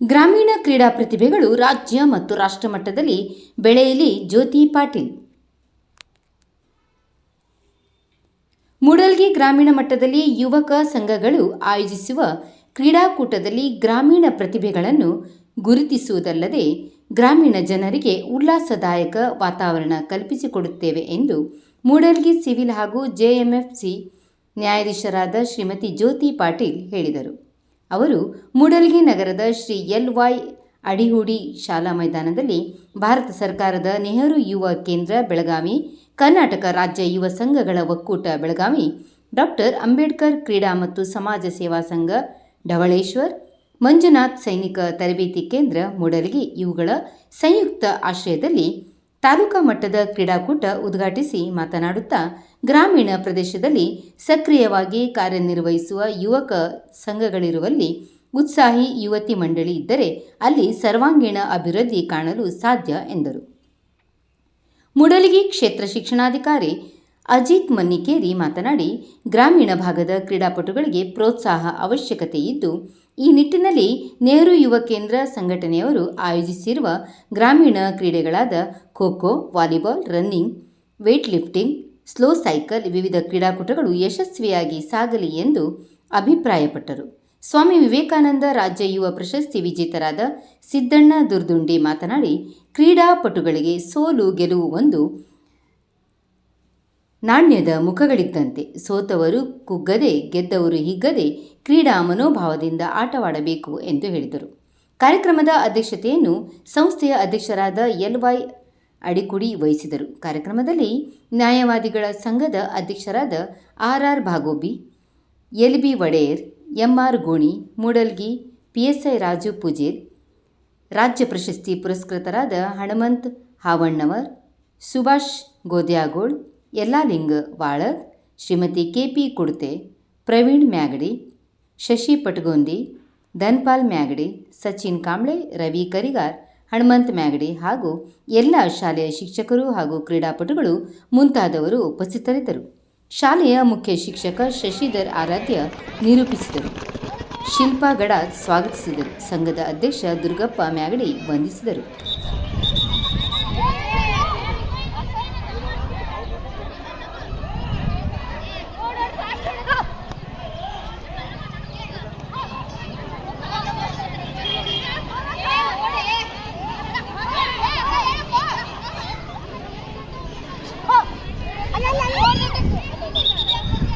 ಗ್ರಾಮೀಣ ಕ್ರೀಡಾ ಪ್ರತಿಭೆಗಳು ರಾಜ್ಯ ಮತ್ತು ರಾಷ್ಟ್ರ ಮಟ್ಟದಲ್ಲಿ ಬೆಳೆಯಲಿ ಜ್ಯೋತಿ ಪಾಟೀಲ್. ಮೂಡಲ್ಗಿ ಗ್ರಾಮೀಣ ಮಟ್ಟದಲ್ಲಿ ಯುವಕ ಸಂಘಗಳು ಆಯೋಜಿಸುವ ಕ್ರೀಡಾಕೂಟದಲ್ಲಿ ಗ್ರಾಮೀಣ ಪ್ರತಿಭೆಗಳನ್ನು ಗುರುತಿಸುವುದಲ್ಲದೆ ಗ್ರಾಮೀಣ ಜನರಿಗೆ ಉಲ್ಲಾಸದಾಯಕ ವಾತಾವರಣ ಕಲ್ಪಿಸಿಕೊಡುತ್ತೇವೆ ಎಂದು ಮೂಡಲ್ಗಿ ಸಿವಿಲ್ ಹಾಗೂ ಜೆಎಂಎಫ್ಸಿ ನ್ಯಾಯಾಧೀಶರಾದ ಶ್ರೀಮತಿ ಜ್ಯೋತಿ ಪಾಟೀಲ್ ಹೇಳಿದರು. ಅವರು ಮೂಡಲ್ಗಿ ನಗರದ ಶ್ರೀ ಎಲ್ ವೈ ಅಡಿಹುಡಿ ಶಾಲಾ ಮೈದಾನದಲ್ಲಿ ಭಾರತ ಸರ್ಕಾರದ ನೆಹರು ಯುವ ಕೇಂದ್ರ ಬೆಳಗಾವಿ, ಕರ್ನಾಟಕ ರಾಜ್ಯ ಯುವ ಸಂಘಗಳ ಒಕ್ಕೂಟ ಬೆಳಗಾವಿ, ಡಾಕ್ಟರ್ ಅಂಬೇಡ್ಕರ್ ಕ್ರೀಡಾ ಮತ್ತು ಸಮಾಜ ಸೇವಾ ಸಂಘ ಢವಳೇಶ್ವರ್ ಮಂಜುನಾಥ್ ಸೈನಿಕ ತರಬೇತಿ ಕೇಂದ್ರ, ಮೂಡಲ್ಗಿ ಇವುಗಳ ಸಂಯುಕ್ತ ಆಶ್ರಯದಲ್ಲಿ ತಾಲೂಕಾ ಮಟ್ಟದ ಕ್ರೀಡಾಕೂಟ ಉದ್ಘಾಟಿಸಿ ಮಾತನಾಡುತ್ತಾ ಗ್ರಾಮೀಣ ಪ್ರದೇಶದಲ್ಲಿ ಸಕ್ರಿಯವಾಗಿ ಕಾರ್ಯನಿರ್ವಹಿಸುವ ಯುವಕ ಸಂಘಗಳಿರುವಲ್ಲಿ ಉತ್ಸಾಹಿ ಯುವತಿ ಮಂಡಳಿ ಇದ್ದರೆ ಅಲ್ಲಿ ಸರ್ವಾಂಗೀಣ ಅಭಿವೃದ್ಧಿ ಕಾಣಲು ಸಾಧ್ಯ ಎಂದರು. ಮೂಡಲಗಿ ಕ್ಷೇತ್ರ ಶಿಕ್ಷಣಾಧಿಕಾರಿ ಅಜಿತ್ ಮನ್ನಿಕೇರಿ ಮಾತನಾಡಿ, ಗ್ರಾಮೀಣ ಭಾಗದ ಕ್ರೀಡಾಪಟುಗಳಿಗೆ ಪ್ರೋತ್ಸಾಹ ಅವಶ್ಯಕತೆ ಇದ್ದು, ಈ ನಿಟ್ಟಿನಲ್ಲಿ ನೆಹರು ಯುವ ಕೇಂದ್ರ ಸಂಘಟನೆಯವರು ಆಯೋಜಿಸಿರುವ ಗ್ರಾಮೀಣ ಕ್ರೀಡೆಗಳಾದ kho volleyball, running weight lifting slow cycle ವಿವಿಧ ಕ್ರೀಡಾಕೂಟಗಳು ಯಶಸ್ವಿಯಾಗಿ ಸಾಗಲಿ ಎಂದು ಅಭಿಪ್ರಾಯಪಟ್ಟರು. ಸ್ವಾಮಿ ವಿವೇಕಾನಂದ ರಾಜ್ಯ ಯುವ ಪ್ರಶಸ್ತಿ ವಿಜೇತರಾದ ಸಿದ್ದಣ್ಣ ದುರ್ದುಂಡಿ ಮಾತನಾಡಿ, ಕ್ರೀಡಾಪಟುಗಳಿಗೆ ಸೋಲು ಗೆಲುವು ಒಂದು ನಾಣ್ಯದ ಮುಖಗಳಿದ್ದಂತೆ ಸೋತವರು ಕುಗ್ಗದೆ, ಗೆದ್ದವರು ಹಿಗ್ಗದೆ ಕ್ರೀಡಾ ಮನೋಭಾವದಿಂದ ಆಟವಾಡಬೇಕು ಎಂದು ಹೇಳಿದರು. ಕಾರ್ಯಕ್ರಮದ ಅಧ್ಯಕ್ಷತೆಯನ್ನು ಸಂಸ್ಥೆಯ ಅಧ್ಯಕ್ಷರಾದ ಎಲ್ ವೈ ಅಡಿಕುಡಿ ವಹಿಸಿದರು. ಕಾರ್ಯಕ್ರಮದಲ್ಲಿ ನ್ಯಾಯವಾದಿಗಳ ಸಂಘದ ಅಧ್ಯಕ್ಷರಾದ R R Bhagobi, L B Vader MR Goni, Mudalgi PSI Raju Pujer, ರಾಜ್ಯ ಪ್ರಶಸ್ತಿ ಪುರಸ್ಕೃತರಾದ ಹಣಮಂತ್ ಹಾವಣ್ಣವರ್, ಸುಭಾಷ್ ಗೋದ್ಯಾಗೋಳ್ ಯಲ್ಲಾಲಿಂಗ ವಾಳದ್ ಶ್ರೀಮತಿ ಕೆ ಪಿ ಕುಡ್ತೆ, ಪ್ರವೀಣ್ ಮ್ಯಾಗಡಿ, ಶಶಿ ಪಟಗೊಂದಿ, ಧನ್ಪಾಲ್ ಮ್ಯಾಗಡಿ, ಸಚಿನ್ ಕಾಂಬ್ಳೆ ರವಿ ಕರಿಗಾರ್ ಹನುಮಂತ್ ಮ್ಯಾಗಡಿ ಹಾಗೂ ಎಲ್ಲ ಶಾಲೆಯ ಶಿಕ್ಷಕರು ಹಾಗೂ ಕ್ರೀಡಾಪಟುಗಳು ಮುಂತಾದವರು ಉಪಸ್ಥಿತರಿದ್ದರು. ಶಾಲೆಯ ಮುಖ್ಯ ಶಿಕ್ಷಕ ಶಶಿಧರ್ ಆರಾಧ್ಯ ನಿರೂಪಿಸಿದರು. ಶಿಲ್ಪಾ ಗಡ ಸ್ವಾಗತಿಸಿದರು. ಸಂಘದ ಅಧ್ಯಕ್ಷ ದುರ್ಗಪ್ಪ ಮ್ಯಾಗಡಿ ವಂದಿಸಿದರು.